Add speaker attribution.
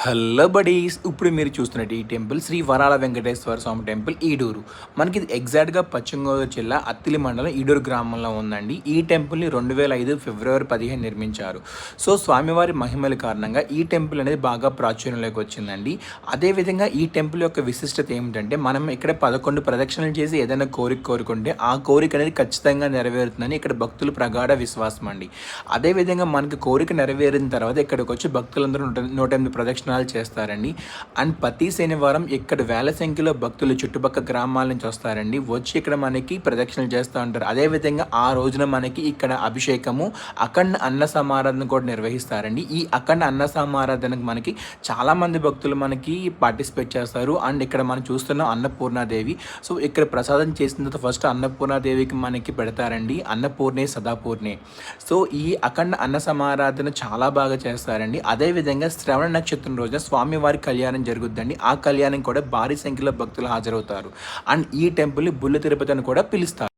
Speaker 1: Hello buddies. ఇప్పుడు మీరు చూస్తున్నట్టు ఈ టెంపుల్ శ్రీ వరాల వెంకటేశ్వర స్వామి టెంపుల్ ఈడూరు. మనకి ఇది ఎగ్జాక్ట్గా పశ్చిమ గోదావరి జిల్లా అత్తిలి మండలం ఈడూరు గ్రామంలో ఉందండి. ఈ టెంపుల్ని రెండు వేల ఐదు ఫిబ్రవరి పదిహేను నిర్మించారు. సో స్వామివారి మహిమల కారణంగా ఈ టెంపుల్ అనేది బాగా ప్రాచుర్యంలోకి వచ్చిందండి. అదేవిధంగా ఈ టెంపుల్ యొక్క విశిష్టత ఏమిటంటే మనం ఇక్కడ పదకొండు ప్రదక్షిణలు చేసి ఏదైనా కోరిక కోరుకుంటే ఆ కోరిక అనేది ఖచ్చితంగా నెరవేరుతుందని ఇక్కడ భక్తులు ప్రగాఢ విశ్వాసం అండి. అదేవిధంగా మనకి కోరిక నెరవేరిన తర్వాత ఇక్కడికి వచ్చి భక్తులందరూ నూట నూట ఎనిమిది దర్శనాలు చేస్తారండి. అండ్ ప్రతి శనివారం ఇక్కడ వేల సంఖ్యలో భక్తులు చుట్టుపక్కల గ్రామాల నుంచి వస్తారండి. వచ్చి ఇక్కడ మనకి ప్రదక్షిణలు చేస్తూ ఉంటారు. అదేవిధంగా ఆ రోజున మనకి ఇక్కడ అభిషేకము అఖండ అన్న సమారాధన కూడా నిర్వహిస్తారండి. ఈ అఖండ అన్న సమారాధనకు మనకి చాలామంది భక్తులు మనకి పార్టిసిపేట్ చేస్తారు. అండ్ ఇక్కడ మనం చూస్తున్నాం అన్నపూర్ణాదేవి. సో ఇక్కడ ప్రసాదం చేసిన తర్వాత ఫస్ట్ అన్నపూర్ణాదేవికి మనకి పెడతారండి. అన్నపూర్ణే సదాపూర్ణే. సో ఈ అఖండ అన్న సమారాధన చాలా బాగా చేస్తారండి. అదేవిధంగా శ్రవణ నక్షత్రం రోజున స్వామివారి కళ్యాణం జరుగుద్దండి. ఆ కళ్యాణం కూడా భారీ సంఖ్యలో భక్తులు హాజరవుతారు. అండ్ ఈ టెంపుల్ని బుల్ల తిరుపతి అని కూడా పిలుస్తారు.